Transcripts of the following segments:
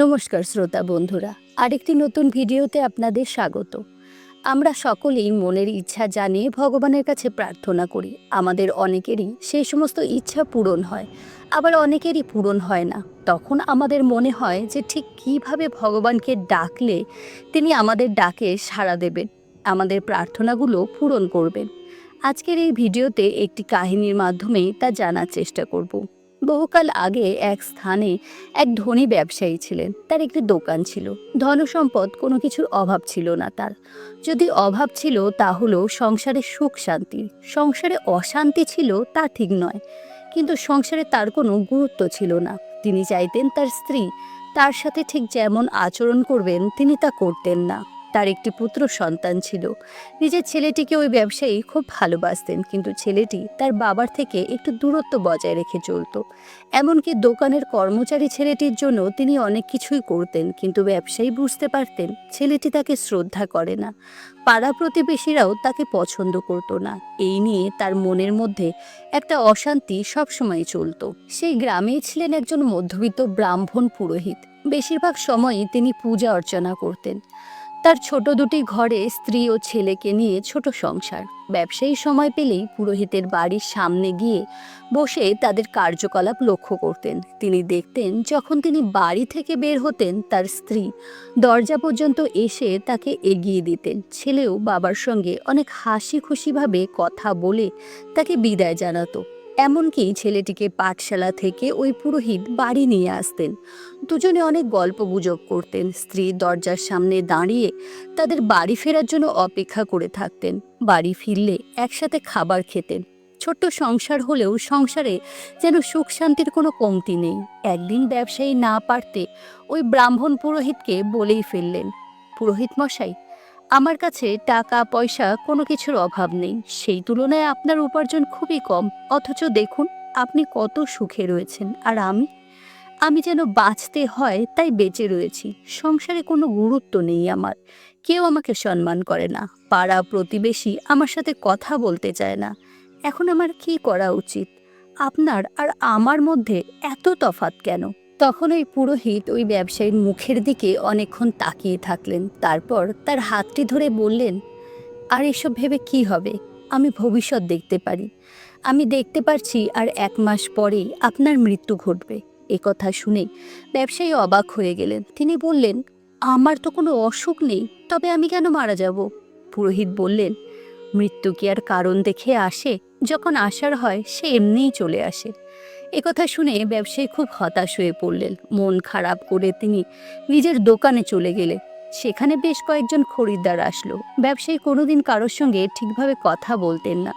নমস্কার শ্রোতা বন্ধুরা, আরেকটি নতুন ভিডিওতে আপনাদের স্বাগত। আমরা সকলেই মনের ইচ্ছা জানিয়ে ভগবানের কাছে প্রার্থনা করি। আমাদের অনেকেরই সেই সমস্ত ইচ্ছা পূরণ হয়, আবার অনেকেরই পূরণ হয় না। তখন আমাদের মনে হয় যে ঠিক কীভাবে ভগবানকে ডাকলে তিনি আমাদের ডাকে সাড়া দেবেন, আমাদের প্রার্থনাগুলো পূরণ করবেন। আজকের এই ভিডিওতে একটি কাহিনীর মাধ্যমে তা জানার চেষ্টা করব। বহুকাল আগে এক স্থানে এক ধনী ব্যবসায়ী ছিলেন। তার একটি দোকান ছিল। ধনসম্পদ কোনো কিছুর অভাব ছিল না তার। যদি অভাব ছিল তা হলো সংসারে সুখ শান্তি। সংসারে অশান্তি ছিল, তা ঠিক নয়। কিন্তু সংসারে তার কোনো গুরুত্ব ছিল না। তিনি চাইতেন তার স্ত্রী তার সাথে ঠিক যেমন আচরণ করবেন, তিনি তা করতেন না। তার একটি পুত্র সন্তান ছিল। নিজের ছেলেটিকে ওই ব্যবসায়ী খুব ভালোবাসতেন, কিন্তু ছেলেটি তার বাবার থেকে একটু দূরত্ব বজায় রেখে চলতো। এমনকি দোকানের কর্মচারী ছেলেটির জন্য তিনি অনেক কিছুই করতেন, কিন্তু ব্যবসায়ী বুঝতে পারতেন ছেলেটি তাকে শ্রদ্ধা করে না। পাড়া প্রতিবেশীরাও তাকে পছন্দ করতো না। এই নিয়ে তার মনের মধ্যে একটা অশান্তি সবসময় চলতো। সেই গ্রামেই ছিলেন একজন মধ্যবিত্ত ব্রাহ্মণ পুরোহিত। বেশিরভাগ সময়ই তিনি পূজা অর্চনা করতেন। তার ছোট দুটি ঘরে স্ত্রী ও ছেলেকে নিয়ে ছোট সংসার। ব্যবসায়ী সময় পেলেই পুরোহিতের বাড়ির সামনে গিয়ে বসে তাদের কার্যকলাপ লক্ষ্য করতেন। তিনি দেখতেন, যখন তিনি বাড়ি থেকে বের হতেন, তার স্ত্রী দরজা পর্যন্ত এসে তাকে এগিয়ে দিতেন। ছেলেও বাবার সঙ্গে অনেক হাসি খুশিভাবে কথা বলে তাকে বিদায় জানাতো। এমনকি ছেলেটিকে পাঠশালা থেকে ওই পুরোহিত বাড়ি নিয়ে আসতেন। দুজনে অনেক গল্প গুজব করতেন, স্ত্রী দরজার সামনে দাঁড়িয়ে তাদের বাড়ি ফেরার জন্য অপেক্ষা করে থাকতেন। বাড়ি ফিরলে একসাথে খাবার খেতেন। ছোট্ট সংসার হলেও সংসারে যেন সুখ শান্তির কোনো কমতি নেই। একদিন ব্যবসায়ী না পারতে ওই ব্রাহ্মণ পুরোহিতকে বলেই ফেললেন, পুরোহিত মশাই আমার কাছে টাকা, পয়সা কোনো কিছুর অভাব নেই। সেই তুলনায় আপনার উপার্জন খুবই কম। অথচ দেখুন, আপনি কত সুখে রয়েছেন। আর আমি? আমি যেন বাঁচতে হয়, তাই বেঁচে রয়েছি। সংসারে কোনো গুরুত্ব নেই আমার। কেউ আমাকে সম্মান করে না। পাড়া প্রতিবেশী আমার সাথে কথা বলতে চায় না। এখন আমার কি করা উচিত? আপনার আর আমার মধ্যে এত তফাত কেন? তখন ওই পুরোহিত ওই ব্যবসায়ীর মুখের দিকে অনেকক্ষণ তাকিয়ে থাকলেন। তারপর তার হাতটি ধরে বললেন, আর এসব ভেবে কি হবে? আমি ভবিষ্যৎ দেখতে পারি। আমি দেখতে পারছি আর এক মাস পরেই আপনার মৃত্যু ঘটবে। এ কথা শুনে ব্যবসায়ী অবাক হয়ে গেলেন। তিনি বললেন, আমার তো কোনো অসুখ নেই, তবে আমি কেন মারা যাব? পুরোহিত বললেন, মৃত্যু কি আর কারণ দেখে আসে? যখন আসার হয় সে এমনিই চলে আসে। একথা শুনে ব্যবসায়ী খুব হতাশ হয়ে পড়লেন। মন খারাপ করে তিনি নিজের দোকানে চলে গেলেন। সেখানে বেশ কয়েকজন খরিদ্দার আসলো। ব্যবসায়ী কোনোদিন কারোর সঙ্গে ঠিকভাবে কথা বলতেন না।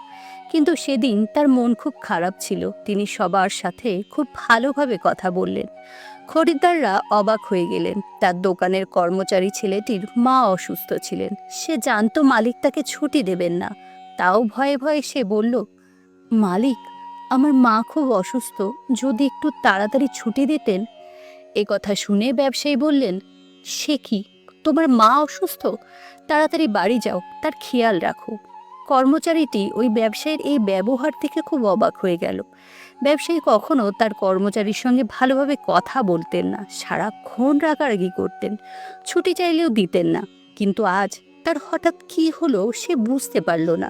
কিন্তু সেদিন তার মন খুব খারাপ ছিল। তিনি সবার সাথে খুব ভালোভাবে কথা বললেন। খরিদ্দাররা অবাক হয়ে গেলেন। তার দোকানের কর্মচারী ছেলেটির মা অসুস্থ ছিলেন। সে জানতো মালিক তাকে ছুটি দেবেন না। তাও ভয়ে ভয়ে সে বলল, মালিক আমার মা খুব অসুস্থ, যদি একটু তাড়াতাড়ি ছুটি দিতেন। এ কথা শুনে ব্যবসায়ী বললেন, সে কি? তোমার মা অসুস্থ? তাড়াতাড়ি বাড়ি যাও, তার খেয়াল রাখো। কর্মচারীটি ওই ব্যবসায়ীর এই ব্যবহার থেকে খুব অবাক হয়ে গেল। ব্যবসায়ী কখনো তার কর্মচারীর সঙ্গে ভালোভাবে কথা বলতেন না, সারাক্ষণ রাগারাগি করতেন। ছুটি চাইলেও দিতেন না, কিন্তু আজ তার হঠাৎ কি হলো সে বুঝতে পারল না।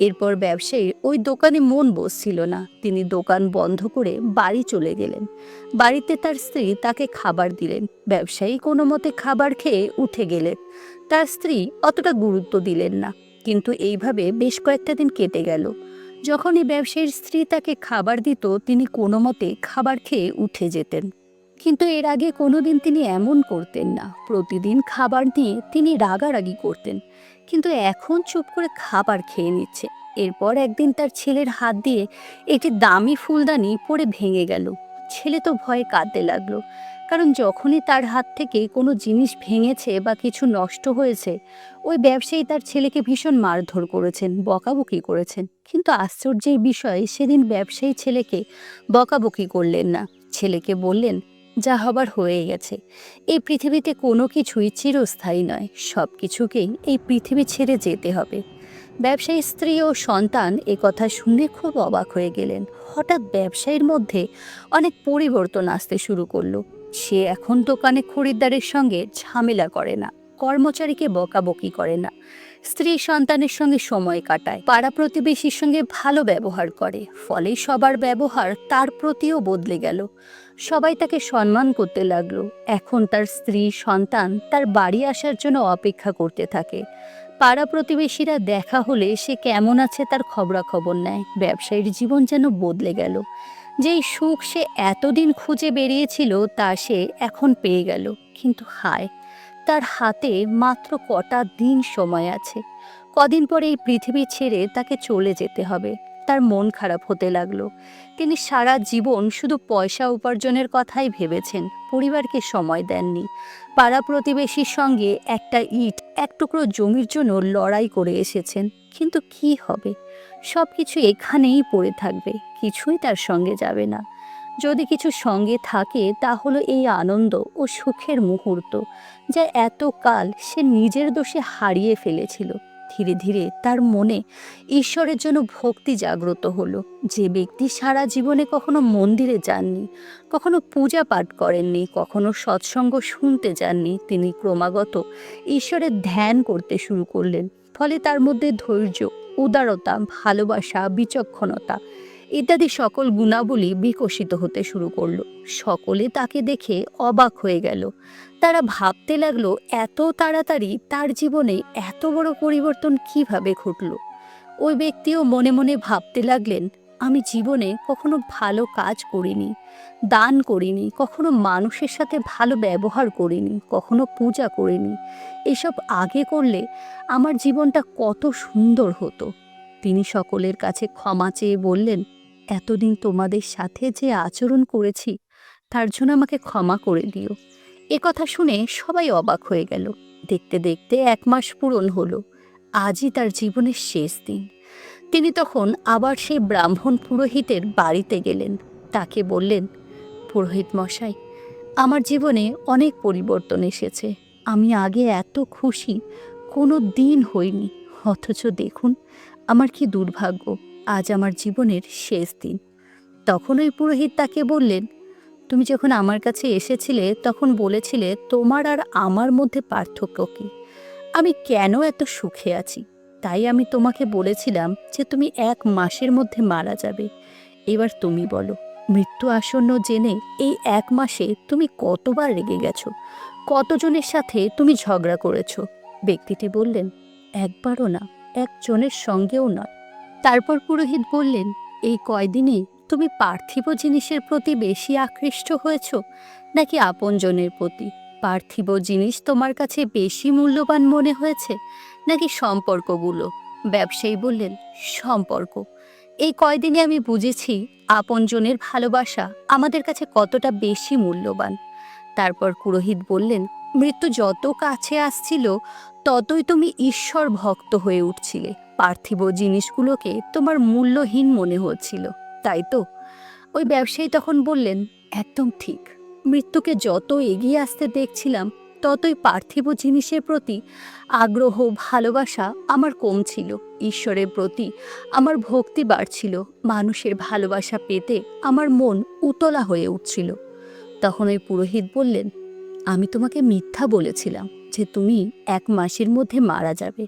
এরপর ব্যবসায়ী ওই দোকানে মন বসছিল না। তিনি দোকান বন্ধ করে বাড়ি চলে গেলেন। বাড়িতে তার স্ত্রী তাকে খাবার দিলেন। ব্যবসায়ী কোনো মতে খাবার খেয়ে উঠে গেলেন। তার স্ত্রী অতটা গুরুত্ব দিলেন না, কিন্তু এইভাবে বেশ কয়েকটা দিন কেটে গেল। যখনই ব্যবসায়ীর স্ত্রী তাকে খাবার দিত, তিনি কোনো মতে খাবার খেয়ে উঠে যেতেন। কিন্তু এর আগে কোনোদিন তিনি এমন করতেন না। প্রতিদিন খাবার নিয়ে তিনি রাগারাগি করতেন। কিন্তু এখন চুপ করে খাবার খেয়ে নিচ্ছে। এরপর একদিন তার ছেলের হাত দিয়ে একটি দামি ফুলদানি পড়ে ভেঙে গেল। ছেলে তো ভয়ে কাঁদতে লাগল। কারণ যখনই তার হাত থেকে কোনো জিনিস ভেঙেছে বা কিছু নষ্ট হয়েছে, ওই ব্যবসায়ী তার ছেলেকে ভীষণ মারধর করেছেন, বকাবকি করেছেন। কিন্তু আশ্চর্যের বিষয়, সেদিন ব্যবসায়ী ছেলেকে বকাবকি করলেন না। ছেলেকে বললেন যা হবার হয়ে গেছে। এই পৃথিবীতে কোনো কিছুই চিরস্থায়ী নয় সব কিছুকেই এই পৃথিবী ছেড়ে যেতে হবে। ব্যবসায়ী স্ত্রী ও সন্তান এ কথা শুনে খুব অবাক হয়ে গেলেন। হঠাৎ ব্যবসায়ীর মধ্যে অনেক পরিবর্তন আসতে শুরু করল। সে এখন দোকানে খরিদ্দারের সঙ্গে ঝামেলা করে না। কর্মচারীকে বকাবকি করে না। স্ত্রী সন্তানের সঙ্গে সময় কাটায়, পাড়া প্রতিবেশীর সঙ্গে ভালো ব্যবহার করে, ফলে সবার ব্যবহার তার প্রতিও বদলে গেল। সবাই তাকে সম্মান করতে লাগল। এখন তার স্ত্রী, সন্তান তার বাড়ি আসার জন্য অপেক্ষা করতে থাকে। পাড়া প্রতিবেশীরা দেখা হলে সে কেমন আছে তার খবরাখবর নেয়। ব্যবসায়ীর জীবন যেন বদলে গেল। যেই সুখ সে এতদিন খুঁজে বেরিয়েছিল তা সে এখন পেয়ে গেল। কিন্তু হায় তার হাতে মাত্র কটা দিন সময় আছে। কদিন পরে এই পৃথিবী ছেড়ে তাকে চলে যেতে হবে। তার মন খারাপ হতে লাগল। তিনি সারা জীবন শুধু পয়সা উপার্জনের কথাই ভেবেছেন, পরিবারকে সময় দেননি। পাড়া প্রতিবেশীর সঙ্গে একটা ইট, এক টুকরো জমির জন্য লড়াই করে এসেছেন। কিন্তু কি হবে? সব কিছু এখানেই পড়ে থাকবে, কিছুই তার সঙ্গে যাবে না। যদি কিছু সঙ্গে থাকে তা হলো এই আনন্দ ও সুখের মুহূর্ত যা এতকাল সে নিজের দোষে হারিয়ে ফেলেছিল, ধীরে ধীরে তার মনে ঈশ্বরের জন্য ভক্তি জাগ্রত হলো। যে ব্যক্তি সারা জীবনে কখনো মন্দিরে যাননি, কখনো পূজা পাঠ করেননি, কখনো সৎসঙ্গ শুনতে যাননি, তিনি ক্রমাগত ঈশ্বরের ধ্যান করতে শুরু করলেন। ফলে তার মধ্যে ধৈর্য, উদারতা, ভালোবাসা, বিচক্ষণতা ইত্যাদি সকল গুণাবলী বিকশিত হতে শুরু করল। সকলে তাকে দেখে অবাক হয়ে গেল। তারা ভাবতে লাগল, এত তাড়াতাড়ি তার জীবনে এত বড় পরিবর্তন কীভাবে ঘটলো? ওই ব্যক্তিও মনে মনে ভাবতে লাগলেন, আমি জীবনে কখনো ভালো কাজ করিনি, দান করিনি, কখনো মানুষের সাথে ভালো ব্যবহার করিনি, কখনো পূজা করিনি। এসব আগে করলে আমার জীবনটা কত সুন্দর হতো। তিনি সকলের কাছে ক্ষমা চেয়ে বললেন এতদিন তোমাদের সাথে যে আচরণ করেছি, তার জন্য আমাকে ক্ষমা করে দিও। এ কথা শুনে সবাই অবাক হয়ে গেল। দেখতে দেখতে এক মাস পূরণ হলো। আজই তার জীবনের শেষ দিন। তিনি তখন আবার সেই ব্রাহ্মণ পুরোহিতের বাড়িতে গেলেন। তাকে বললেন, পুরোহিত মশাই, আমার জীবনে অনেক পরিবর্তন এসেছে। আমি আগে এত খুশি, কোনো দিন হইনি। অথচ দেখুন, আমার কি দুর্ভাগ্য। আজ আমার জীবনের শেষ দিন। তখন ওই পুরোহিত তাকে বললেন, তুমি যখন আমার কাছে এসেছিলে, তখন বলেছিলে তোমার আর আমার মধ্যে পার্থক্য কী? আমি কেন এত সুখে আছি? তাই আমি তোমাকে বলেছিলাম যে তুমি এক মাসের মধ্যে মারা যাবে। এবার তুমি বলো, মৃত্যু আসন্ন জেনে এই এক মাসে তুমি কতবার রেগে গেছো? কতজনের সাথে তুমি ঝগড়া করেছ? ব্যক্তিটি বললেন, একবারও না, একজনের সঙ্গেও নয়। তারপর পুরোহিত বললেন, এই কয়দিনে তুমি পার্থিব জিনিসের প্রতি বেশি আকৃষ্ট হয়েছ নাকি আপনজনের প্রতি? পার্থিব জিনিস তোমার কাছে বেশি মূল্যবান মনে হয়েছে নাকি সম্পর্কগুলো? ব্যবসায়ী বললেন, সম্পর্ক। এই কয়দিনে আমি বুঝেছি আপনজনের ভালোবাসা আমাদের কাছে কতটা বেশি মূল্যবান। তারপর পুরোহিত বললেন, মৃত্যু যত কাছে আসছিল, ততই তুমি ঈশ্বর ভক্ত হয়ে উঠছিলে। পার্থিব জিনিসগুলোকে তোমার মূল্যহীন মনে হচ্ছিল, তাই তো? ওই ব্যবসায়ী তখন বললেন, একদম ঠিক। মৃত্যুকে যত এগিয়ে আসতে দেখছিলাম, ততই পার্থিব জিনিসের প্রতি আগ্রহ, ভালোবাসা আমার কমছিল। ঈশ্বরের প্রতি আমার ভক্তি বাড়ছিল। মানুষের ভালোবাসা পেতে আমার মন উতলা হয়ে উঠছিল। তখন ওই পুরোহিত বললেন, আমি তোমাকে মিথ্যা বলেছিলাম যে তুমি এক মাসের মধ্যে মারা যাবে।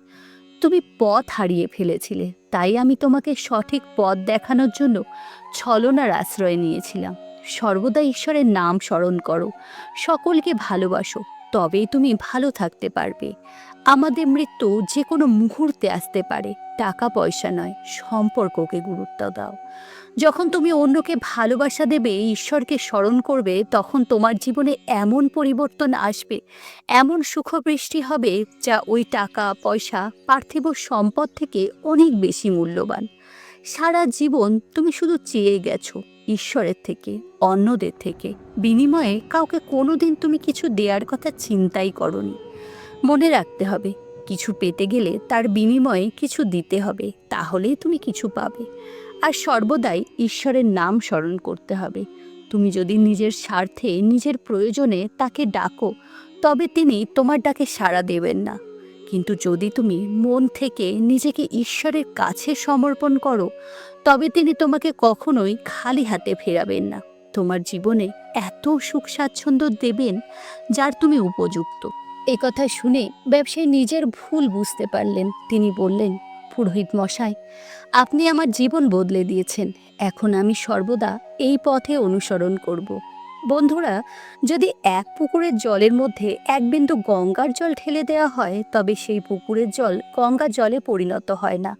তুমি পথ হারিয়ে ফেলেছিলে, তাই আমি তোমাকে সঠিক পথ দেখানোর জন্য ছলনার আশ্রয় নিয়েছিলাম। সর্বদা ঈশ্বরের নাম স্মরণ করো। সকলকে ভালোবাসো। তবেই তুমি ভালো থাকতে পারবে। আমাদের মৃত্যু যে কোনো মুহূর্তে আসতে পারে টাকা পয়সা নয়, সম্পর্ককে গুরুত্ব দাও। যখন তুমি অন্যকে ভালোবাসা দেবে, ঈশ্বরকে স্মরণ করবে, তখন তোমার জীবনে এমন পরিবর্তন আসবে, এমন সুখবৃষ্টি হবে, যা ওই টাকা পয়সা পার্থিব সম্পদ থেকে অনেক বেশি মূল্যবান। সারা জীবন তুমি শুধু চেয়ে গেছো। ঈশ্বরের থেকে, অন্যদের থেকে। বিনিময়ে কাউকে কোনোদিন তুমি কিছু দেওয়ার কথা চিন্তাই করনি। মনে রাখতে হবে, কিছু পেতে গেলে তার বিনিময়ে কিছু দিতে হবে তাহলেই তুমি কিছু পাবে। আর সর্বদাই ঈশ্বরের নাম স্মরণ করতে হবে। তুমি যদি নিজের স্বার্থে, নিজের প্রয়োজনে তাকে ডাকো, তবে তিনি তোমার ডাকে সাড়া দেবেন না। কিন্তু যদি তুমি মন থেকে নিজেকে ঈশ্বরের কাছে সমর্পণ করো তবে তিনি তোমাকে কখনোই খালি হাতে ফেরাবেন না। তোমার জীবনে এত সুখ স্বাচ্ছন্দ্য দেবেন যার তুমি উপযুক্ত। এ কথা শুনে ব্যবসায়ী নিজের ভুল বুঝতে পারলেন। তিনি বললেন, পুরোহিত মশাই, আপনি আমার জীবন বদলে দিয়েছেন। এখন আমি সর্বদা এই পথে অনুসরণ করব। বন্ধুরা, যদি এক পুকুরের জলের মধ্যে এক বিন্দু গঙ্গার জল ঠেলে দেওয়া হয়, তবে সেই পুকুরের জল গঙ্গার জলে পরিণত হয় না।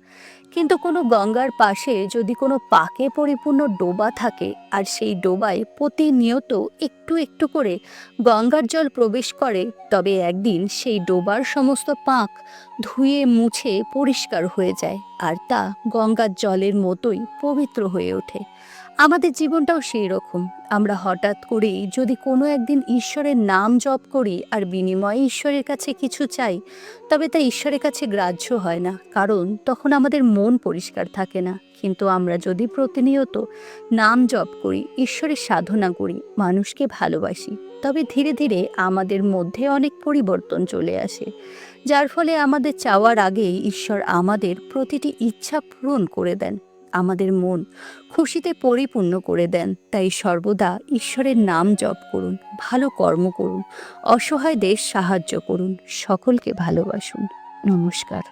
কিন্তু কোনো গঙ্গার পাশে যদি কোনো পাকে পরিপূর্ণ ডোবা থাকে, আর সেই ডোবায় প্রতিনিয়ত একটু একটু করে গঙ্গার জল প্রবেশ করে, তবে একদিন সেই ডোবার সমস্ত পাক ধুয়ে মুছে পরিষ্কার হয়ে যায়, আর তা গঙ্গার জলের মতোই পবিত্র হয়ে ওঠে। আমাদের জীবনটাও সেই রকম। আমরা হঠাৎ করেই যদি কোনো একদিন ঈশ্বরের নাম জপ করি আর বিনিময়ে ঈশ্বরের কাছে কিছু চাই, তবে তা ঈশ্বরের কাছে গ্রাহ্য হয় না, কারণ তখন আমাদের মন পরিষ্কার থাকে না। কিন্তু আমরা যদি প্রতিনিয়ত নাম জপ করি, ঈশ্বরের সাধনা করি, মানুষকে ভালোবাসি, তবে ধীরে ধীরে আমাদের মধ্যে অনেক পরিবর্তন চলে আসে, যার ফলে আমাদের চাওয়ার আগেই ঈশ্বর আমাদের প্রতিটি ইচ্ছা পূরণ করে দেন। আমাদের মন খুশিতে পরিপূর্ণ করে দেন। তাই সর্বদা ঈশ্বরের নাম জপ করুন, ভালো কর্ম করুন অসহায় দেশ সাহায্য করুন, সকলকে ভালোবাসুন। নমস্কার।